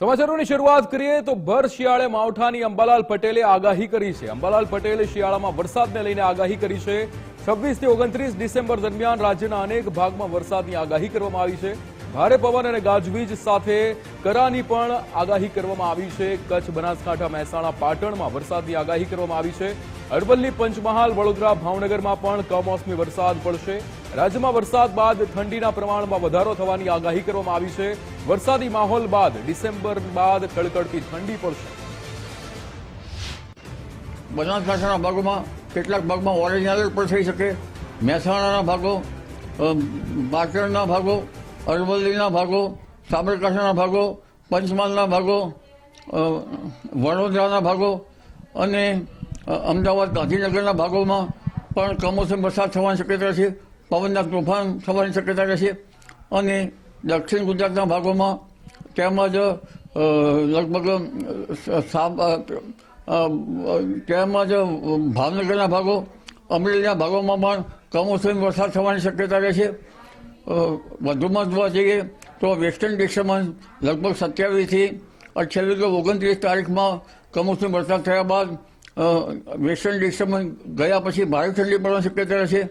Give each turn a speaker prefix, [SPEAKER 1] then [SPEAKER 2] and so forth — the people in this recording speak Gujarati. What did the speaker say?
[SPEAKER 1] સમાચારોની શરૂઆત કરીએ તો ભર શિયાળે માવઠાની અંબાલાલ પટેલે આગાહી કરી છે. અંબાલાલ પટેલે શિયાળામાં વરસાદને લઈને આગાહી કરી છે. છવ્વીસથી ઓગણત્રીસ ડિસેમ્બર દરમિયાન રાજ્યના અનેક ભાગમાં વરસાદની આગાહી કરવામાં આવી છે. ભારે પવન અને ગાજવીજ સાથે કરાની પણ આગાહી કરવામાં આવી છે. કચ્છ, બનાસકાંઠા, મહેસાણા, પાટણમાં વરસાદની આગાહી કરવામાં આવી છે. અરવલ્લી, પંચમહાલ, વડોદરા, ભાવનગરમાં પણ કમોસમી વરસાદ પડશે. રાજ્યમાં વરસાદ બાદ ઠંડીના પ્રમાણમાં વધારો થવાની આગાહી કરવામાં આવી છે. વરસાદી માહોલ બાદ ડિસેમ્બર બાદ કડકડતી ઠંડી પડશે.
[SPEAKER 2] બનાસકાંઠાના ભાગોમાં કેટલાક ભાગમાં ઓરેન્જ એલર્ટ પણ થઈ શકે. મહેસાણાના ભાગો પાટણના ભાગો, અરવલ્લીના ભાગો, સાબરકાંઠાના ભાગો, પંચમહાલના ભાગો વડોદરાના ભાગો અને અમદાવાદ ગાંધીનગરના ભાગોમાં પણ કમોસમ વરસાદ થવાની શક્યતા છે. પવનના તોફાન થવાની શક્યતા રહેશે અને દક્ષિણ ગુજરાતના ભાગોમાં તેમજ લગભગ તેમજ ભાવનગરના ભાગો, અમરેલીના ભાગોમાં પણ કમોસમી વરસાદ થવાની શક્યતા રહેશે. વધુમાં જોવા જઈએ તો વેસ્ટર્ન ડિસ્ટર્બન્સ લગભગ સત્યાવીસથી અઠ્યાવીસ કે ઓગણત્રીસ તારીખમાં કમોસમી વરસાદ થયા બાદ વેસ્ટર્ન ડિસ્ટર્બન્સ ગયા પછી ભારે ઠંડી પડવાની શક્યતા રહેશે.